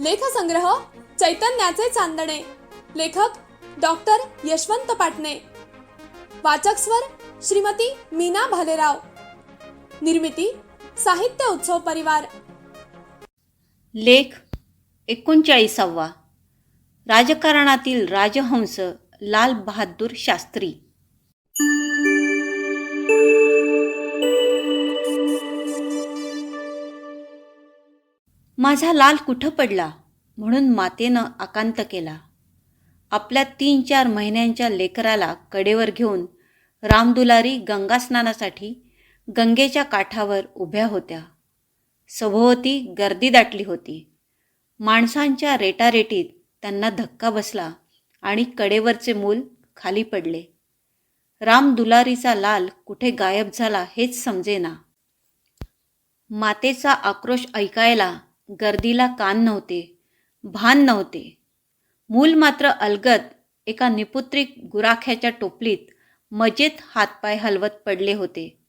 लेखसंग्रह चैतन्याचे चांदणे. लेखक डॉक्टर यशवंत पाटणे. वाचक स्वर श्रीमती मीना भालेराव. निर्मिती साहित्य उत्सव परिवार. लेख एकोणचाळीसावा. राजकारणातील राजहंस लाल बहादूर शास्त्री. माझा लाल कुठं पडला? म्हणून मातेनं आकांत केला. आपल्या तीन चार महिन्यांच्या लेकराला कडेवर घेऊन रामदुलारी गंगास्नानासाठी गंगेच्या काठावर उभ्या होत्या. सभोवती गर्दी दाटली होती. माणसांच्या रेटारेटीत त्यांना धक्का बसला आणि कडेवरचे मूल खाली पडले. राम दुलारीचा लाल कुठे गायब झाला हेच समजेना. मातेचा आक्रोश ऐकायला गर्दीला कान नव्हते भान नव्हते. मूल मात्र अलगद एका निपुत्रिक गुराख्याच्या टोपलीत मजेत हातपाय हलवत पडले होते.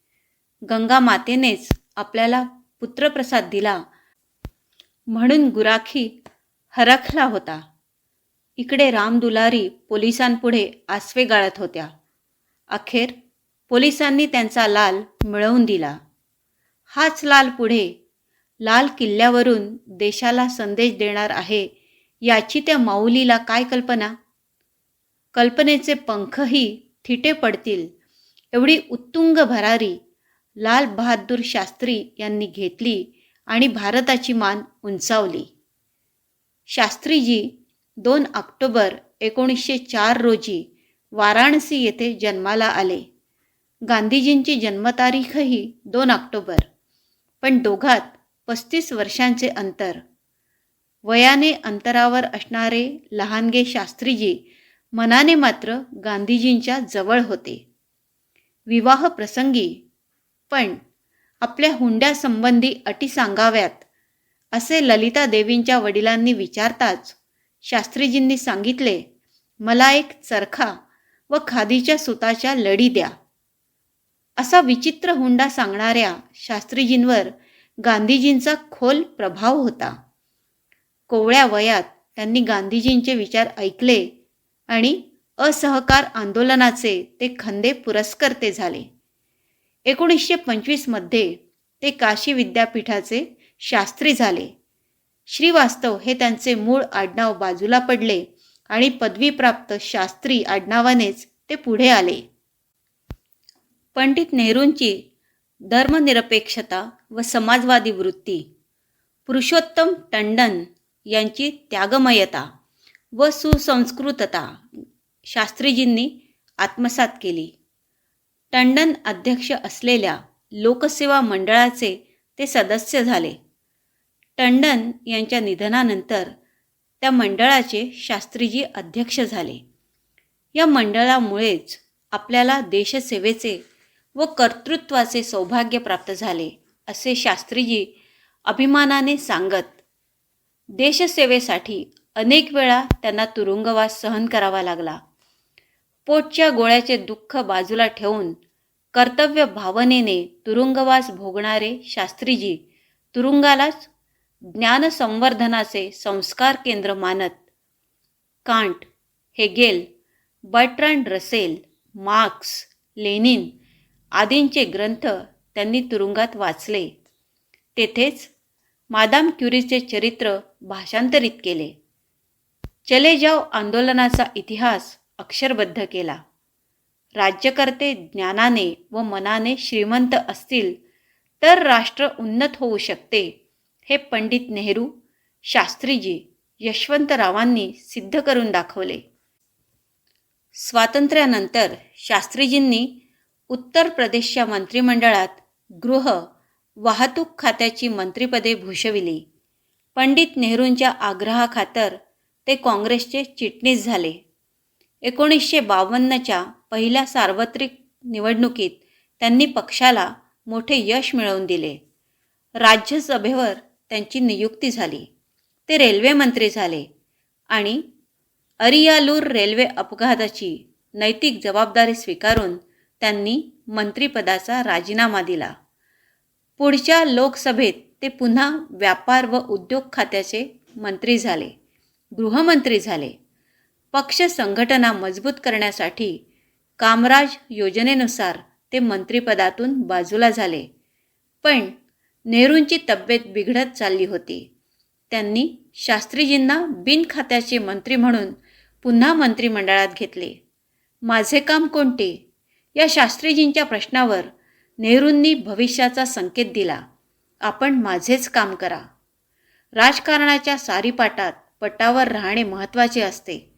गंगा मातेनेच आपल्याला पुत्रप्रसाद दिला म्हणून गुराखी हरखला होता. इकडे रामदुलारी पोलिसांपुढे आसवे गाळत होत्या. अखेर पोलिसांनी त्यांचा लाल मिळवून दिला. हाच लाल पुढे लाल किल्ल्यावरून देशाला संदेश देणार आहे याची त्या माऊलीला काय कल्पना? कल्पनेचे पंखही थिटे पडतील. एवढी उत्तुंग भरारी लाल बहादूर शास्त्री यांनी घेतली आणि भारताची मान उंचावली. शास्त्रीजी दोन ऑक्टोबर एकोणीसशे चार रोजी वाराणसी येथे जन्माला आले. गांधीजींची जन्मतारीखही दोन ऑक्टोबर. पण दोघात पस्तीस वर्षांचे अंतर. वयाने अंतरावर असणारे लहानगे शास्त्रीजी मनाने मात्र गांधीजींच्या जवळ होते. विवाह प्रसंगी पण आपल्या हुंड्यासंबंधी अटी सांगाव्यात असे ललिता देवींच्या वडिलांनी विचारताच शास्त्रीजींनी सांगितले मला एक चरखा व खादीच्या सुताच्या लढी द्या. असा विचित्र हुंडा सांगणाऱ्या शास्त्रीजींवर गांधीजींचा खोल प्रभाव होता. कोवळ्या वयात त्यांनी गांधीजींचे विचार ऐकले आणि असहकार आंदोलनाचे ते खंदे पुरस्कर्ते झाले. एकोणीसशे पंचवीसमध्ये ते काशी विद्यापीठाचे शास्त्री झाले. श्रीवास्तव हे त्यांचे मूळ आडनाव बाजूला पडले आणि पदवीप्राप्त शास्त्री आडनावानेच ते पुढे आले. पंडित नेहरूंची धर्मनिरपेक्षता व समाजवादी वृत्ती पुरुषोत्तम टंडन यांची त्यागमयता व सुसंस्कृतता शास्त्रीजींनी आत्मसात केली. टंडन अध्यक्ष असलेल्या लोकसेवा मंडळाचे ते सदस्य झाले. टंडन यांच्या निधनानंतर त्या मंडळाचे शास्त्रीजी अध्यक्ष झाले. या मंडळामुळेच आपल्याला देशसेवेचे व कर्तृत्वाचे सौभाग्य प्राप्त झाले असे शास्त्रीजी अभिमानाने सांगत देशसेवेसाठी अनेक वेळा त्यांना तुरुंगवास सहन करावा लागला. पोटच्या गोळ्याचे दुःख बाजूला ठेवून कर्तव्य भावनेने तुरुंगवास भोगणारे शास्त्रीजी तुरुंगालाच ज्ञानसंवर्धनाचे संस्कार केंद्र मानत Kant Hegel Bertrand Russell Marx Lenin आदींचे ग्रंथ त्यांनी तुरुंगात वाचले. तेथेच मादाम क्युरीचे चरित्र भाषांतरित केले. चले जाव आंदोलनाचा इतिहास अक्षरबद्ध केला. राज्यकर्ते ज्ञानाने व मनाने श्रीमंत असतील तर राष्ट्र उन्नत होऊ शकते हे पंडित नेहरू शास्त्रीजी यशवंतरावांनी सिद्ध करून दाखवले. स्वातंत्र्यानंतर शास्त्रीजींनी उत्तर प्रदेशच्या मंत्रिमंडळात गृह वाहतूक खात्याची मंत्रिपदे भूषविली. पंडित नेहरूंच्या आग्रहाखातर ते काँग्रेसचे चिटणीस झाले. एकोणीसशे बावन्नच्या पहिल्या सार्वत्रिक निवडणुकीत त्यांनी पक्षाला मोठे यश मिळवून दिले. राज्यसभेवर त्यांची नियुक्ती झाली. ते रेल्वे मंत्री झाले आणि अरियालूर रेल्वे अपघाताची नैतिक जबाबदारी स्वीकारून त्यांनी मंत्रिपदाचा राजीनामा दिला. पुढच्या लोकसभेत ते पुन्हा व्यापार व उद्योग खात्याचे मंत्री झाले गृहमंत्री झाले. पक्ष संघटना मजबूत करण्यासाठी कामराज योजनेनुसार ते मंत्रिपदातून बाजूला झाले. पण नेहरूंची तब्येत बिघडत चालली होती. त्यांनी शास्त्रीजींना बिनखात्याचे मंत्री म्हणून पुन्हा मंत्रिमंडळात घेतले. माझे काम कोणते? या शास्त्रीजींच्या प्रश्नावर नेहरूंनी भविष्याचा संकेत दिला. आपण माझेच काम करा. राजकारणाच्या सारीपाटात पटावर राहणे महत्त्वाचे असते.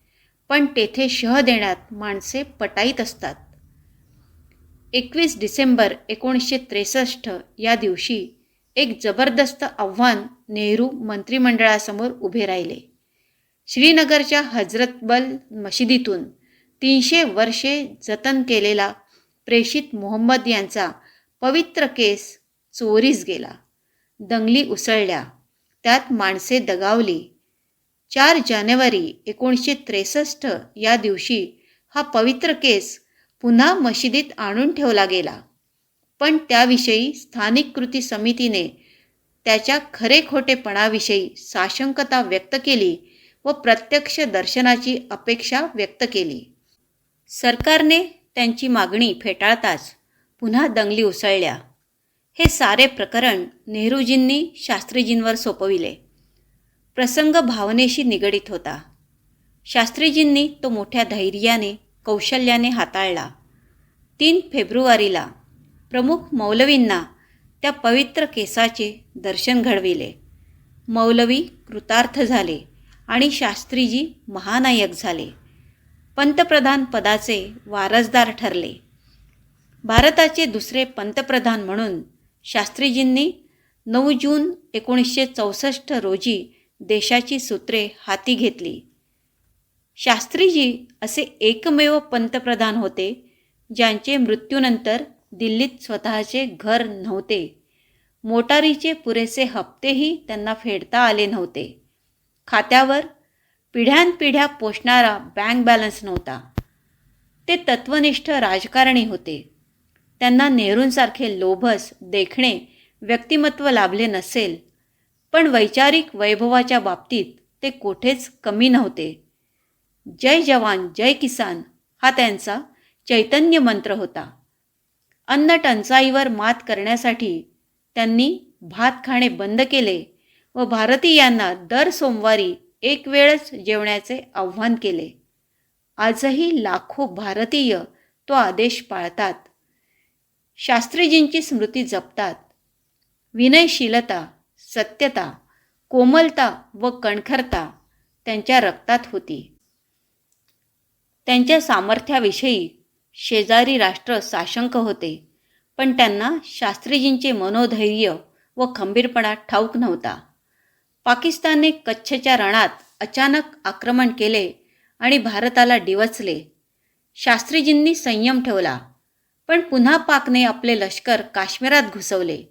पण तेथे शह देण्यात माणसे पटाईत असतात. एकवीस डिसेंबर एकोणीसशे त्रेसष्ट या दिवशी एक जबरदस्त आव्हान नेहरू मंत्रिमंडळासमोर उभे राहिले. श्रीनगरच्या हजरतबल मशिदीतून तीनशे वर्षे जतन केलेला प्रेषित मोहम्मद यांचा पवित्र केस चोरीस गेला. दंगली उसळल्या. त्यात माणसे दगावली. चार जानेवारी एकोणीसशे त्रेसष्ट या दिवशी हा पवित्र केस पुन्हा मशिदीत आणून ठेवला गेला. पण त्याविषयी स्थानिक कृती समितीने त्याच्या खरे खोटेपणाविषयी साशंकता व्यक्त केली व प्रत्यक्ष दर्शनाची अपेक्षा व्यक्त केली. सरकारने त्यांची मागणी फेटाळताच पुन्हा दंगली उसळल्या. हे सारे प्रकरण नेहरूजींनी शास्त्रीजींवर सोपविले. प्रसंग भावनेशी निगडीत होता. शास्त्रीजींनी तो मोठ्या धैर्याने कौशल्याने हाताळला. तीन फेब्रुवारीला प्रमुख मौलवींना त्या पवित्र केसाचे दर्शन घडविले. मौलवी कृतार्थ झाले आणि शास्त्रीजी महानायक झाले. पंतप्रधान पदाचे वारसदार ठरले. भारताचे दुसरे पंतप्रधान म्हणून शास्त्रीजींनी नऊ जून एकोणीसशे चौसष्ट रोजी देशाची सूत्रे हाती घेतली. शास्त्रीजी असे एकमेव पंतप्रधान होते ज्यांचे मृत्यूनंतर दिल्लीत स्वतःचे घर नव्हते. मोटारीचे पुरेसे हप्तेही त्यांना फेडता आले नव्हते. खात्यावर पिढ्यानपिढ्या पोषणारा बँक बॅलन्स नव्हता. ते तत्वनिष्ठ राजकारणी होते. त्यांना नेहरूंसारखे लोभस देखणे व्यक्तिमत्व लाभले नसेल. पण वैचारिक वैभवाच्या बाबतीत ते कोठेच कमी नव्हते. जय जवान जय किसान हा त्यांचा चैतन्य मंत्र होता. अन्न टंचाईवर मात करण्यासाठी त्यांनी भात खाणे बंद केले व भारतीयांना दर सोमवारी एक वेळच जेवण्याचे आव्हान केले. आजही लाखो भारतीय तो आदेश पाळतात. शास्त्रीजींची स्मृती जपतात. विनयशीलता सत्यता कोमलता व कणखरता त्यांच्या रक्तात होती. त्यांच्या सामर्थ्याविषयी शेजारी राष्ट्र साशंक होते पण त्यांना शास्त्रीजींचे मनोधैर्य व खंबीरपणा ठाऊक नव्हता. पाकिस्तानने कच्छच्या रणात अचानक आक्रमण केले आणि भारताला डिवचले. शास्त्रीजींनी संयम ठेवला पण पुन्हा पाकने आपले लष्कर काश्मीरात घुसवले.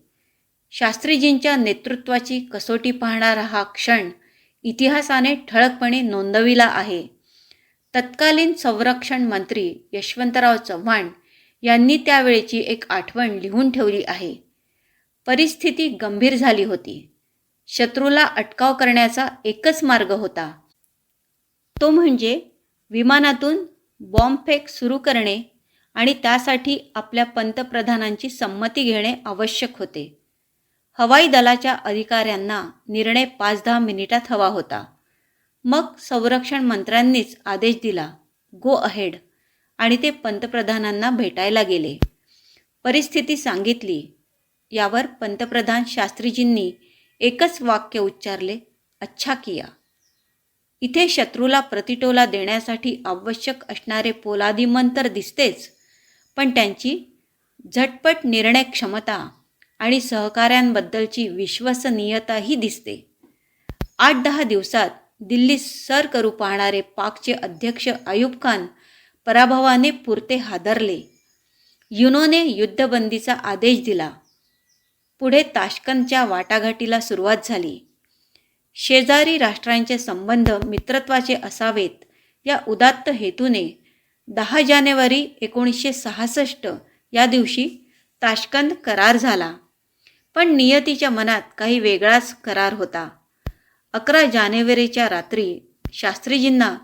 शास्त्रीजींच्या नेतृत्वाची कसोटी पाहणारा हा क्षण इतिहासाने ठळकपणे नोंदविला आहे. तत्कालीन संरक्षण मंत्री यशवंतराव चव्हाण यांनी त्यावेळेची एक आठवण लिहून ठेवली आहे. परिस्थिती गंभीर झाली होती. शत्रूला अटकाव करण्याचा एकच मार्ग होता. तो म्हणजे विमानातून बॉम्बफेक सुरू करणे आणि त्यासाठी आपल्या पंतप्रधानांची संमती घेणे आवश्यक होते. हवाई दलाच्या अधिकाऱ्यांना निर्णय पाच दहा मिनिटात हवा होता. मग संरक्षण मंत्र्यांनीच आदेश दिला गो अहेड आणि ते पंतप्रधानांना भेटायला गेले. परिस्थिती सांगितली. यावर पंतप्रधान शास्त्रीजींनी एकच वाक्य उच्चारले अच्छा किया. इथे शत्रूला प्रतिटोला देण्यासाठी आवश्यक असणारे पोलादी तर दिसतेच पण त्यांची झटपट निर्णय क्षमता आणि सहकाऱ्यांबद्दलची विश्वसनीयताही दिसते. आठ दहा दिवसात दिल्ली सर करू पाहणारे पाकचे अध्यक्ष अयूब खान पराभवाने पुरते हादरले. युनोने युद्धबंदीचा आदेश दिला. पुढे ताशकंदच्या वाटाघाटीला सुरुवात झाली. शेजारी राष्ट्रांचे संबंध मित्रत्वाचे असावेत या उदात्त हेतूने दहा जानेवारी एकोणीसशे सहासष्ट या दिवशी ताशकंद करार झाला. पण नियतीच्या मनात काही वेगळाच करार होता. अकरा जानेवारीच्या रात्री शास्त्रीजींना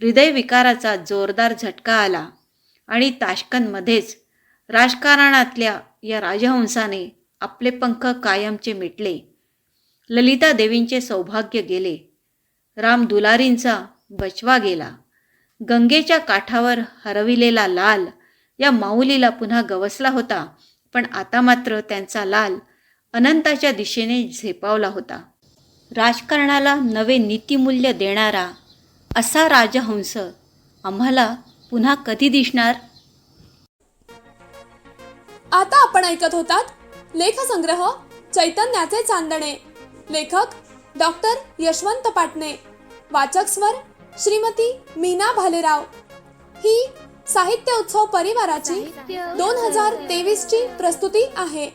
हृदयविकाराचा जोरदार झटका आला आणि ताशकंदमध्येच राजकारणातल्या या राजहंसाने आपले पंख कायमचे मिटले. ललिता देवींचे सौभाग्य गेले. राम दुलारींचा बचवा गेला. गंगेच्या काठावर हरविलेला लाल या माऊलीला पुन्हा गवसला होता पण आता मात्र त्यांचा लाल अनंताच्या दिशेने झेपावला होता. राजकारणाला नवे नीतिमूल्य देणारा असा राजहंस आम्हाला पुन्हा कधी दिसणार? आता आपण ऐकत होतात लेखसंग्रह चैतन्याचे चांदणे. लेखक डॉक्टर यशवंत पाटणे. वाचक स्वर श्रीमती मीना भालेराव. ही साहित्य उत्सव परिवाराची दोन हजार तेवीस ची प्रस्तुती आहे.